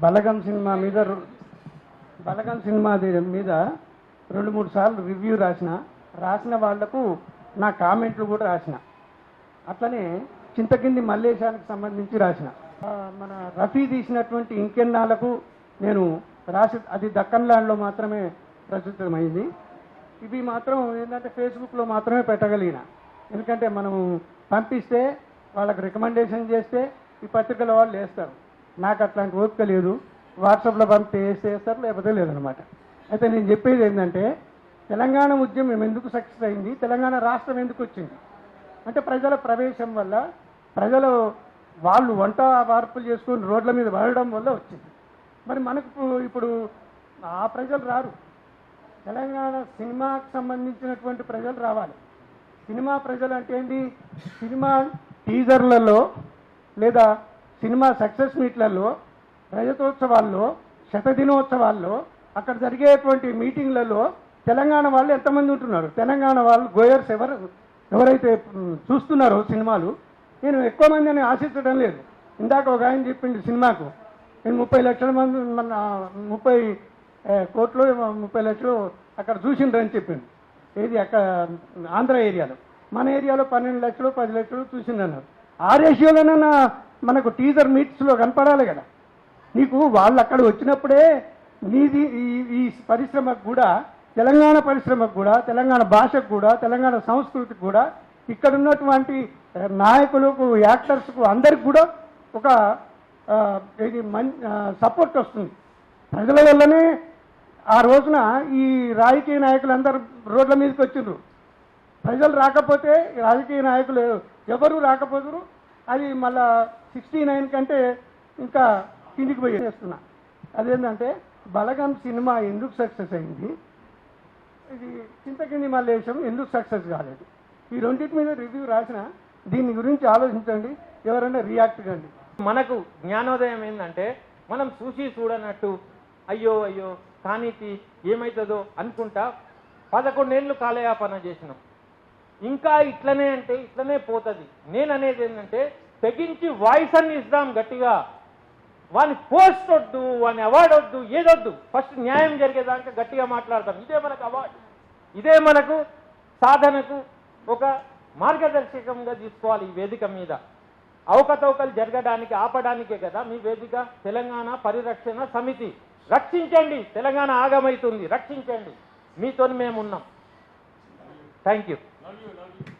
బలగం cinema మీద రు- బలగం cinema మీద రెండు మూడు సార్లు రివ్యూ రాసిన రాసిన వాళ్ళకు నా కామెంట్లు కూడా రాసిన. అట్లనే చింతకింది మల్లేశానికి సంబంధించి రాసిన. మన రఫీ తీసినటువంటి ఇంకెన్నాలకు నేను రాసి అది దక్కన్ ల్యాండ్లో మాత్రమే ప్రచురితమైంది. ఇవి మాత్రం ఏంటంటే ఫేస్బుక్లో మాత్రమే పెట్టగలిగిన. ఎందుకంటే మనం పంపిస్తే వాళ్ళకి రికమెండేషన్ చేస్తే ఈ పత్రికల వాళ్ళు వేస్తారు నాకు అట్లాంటి ఓపిక లేదు. వాట్సాప్లో పంపితే వేస్తే లేకపోతే లేదనమాట. అయితే నేను చెప్పేది ఏంటంటే తెలంగాణ ఉద్యమం ఎందుకు సక్సెస్ అయింది? తెలంగాణ రాష్ట్రం ఎందుకు వచ్చింది? అంటే ప్రజల ప్రవేశం వల్ల ప్రజలు వాళ్ళు వంట మార్పులు చేసుకొని రోడ్ల మీద వాడడం వల్ల వచ్చింది. మరి మనకు ఇప్పుడు- ఇప్పుడు ఆ ప్రజలు రారు. తెలంగాణ సినిమాకు సంబంధించినటువంటి ప్రజలు రావాలి. సినిమా ప్రజలు అంటే ఏంటి? సినిమా టీజర్లలో లేదా సినిమా సక్సెస్ మీట్లలో రజతోత్సవాల్లో శతదినోత్సవాల్లో అక్కడ జరిగేటువంటి మీటింగ్లలో తెలంగాణ వాళ్ళు ఎంతమంది ఉంటున్నారు? తెలంగాణ వాళ్ళు గోయర్స్ ఎవరు ఎవరైతే చూస్తున్నారో సినిమాలు నేను ఎక్కువ మంది అని ఆశించడం లేదు. ఇందాక ఒక ఆయన చెప్పింది సినిమాకు నేను ముప్పై లక్షల మంది మన ముప్పై కోట్లు ముప్పై లక్షలు అక్కడ చూసిండ్రని చెప్పిండు. ఏది అక్కడ ఆంధ్ర ఏరియాలో. మన ఏరియాలో పన్నెండు లక్షలు పది లక్షలు చూసిండన్నారు ఆ రేషియోలోనైనా మనకు టీజర్ మీట్స్లో కనపడాలి కదా. నీకు వాళ్ళు అక్కడ వచ్చినప్పుడే నీది ఈ ఈ పరిశ్రమకు కూడా తెలంగాణ పరిశ్రమకు కూడా తెలంగాణ భాషకు కూడా తెలంగాణ సంస్కృతికి కూడా ఇక్కడ ఉన్నటువంటి నాయకులకు యాక్టర్స్కు అందరికి కూడా ఒక ఇది మన్ సపోర్ట్ వస్తుంది. ప్రజల వల్లనే ఆ రోజున ఈ రాజకీయ నాయకులందరూ రోడ్ల మీదకి వచ్చిండ్రు. ప్రజలు రాకపోతే రాజకీయ నాయకులు ఎవరు రాకపోతున్నారు అది మళ్ళా సిక్స్టీ నైన్ కంటే ఇంకా కిందికి పోయి చేస్తున్నా. అదేంటంటే బలగం సినిమా ఎందుకు సక్సెస్ అయింది? ఇది చింతకింది మల్లేశం ఎందుకు సక్సెస్ కాలేదు? ఈ రెండింటి మీద రివ్యూ రాసిన దీని గురించి ఆలోచించండి ఎవరైనా రియాక్ట్ కండి. మనకు జ్ఞానోదయం ఏంటంటే మనం చూసి చూడనట్టు అయ్యో అయ్యో కానీకి ఏమవుతుందో అనుకుంటా పదకొండేళ్ళు కాలయాపన చేసినాం. ఇంకా ఇట్లనే అంటే ఇట్లనే పోతుంది. నేను అనేది ఏంటంటే తెగించి వాయిస్ అని ఇద్దాం గట్టిగా. వాని పోస్ట్ వద్దు వాని అవార్డు వద్దు ఏదొద్దు. ఫస్ట్ న్యాయం జరిగేదాకా గట్టిగా మాట్లాడతాం. ఇదే మనకు అవార్డు. ఇదే మనకు సాధనకు ఒక మార్గదర్శకంగా తీసుకోవాలి ఈ వేదిక మీద. అవకతవకలు జరగడానికి ఆపడానికే కదా మీ వేదిక. తెలంగాణ పరిరక్షణ సమితి. రక్షించండి. తెలంగాణ ఆగమైతుంది. రక్షించండి. మీతో మేము ఉన్నాం thank you Love you, love you.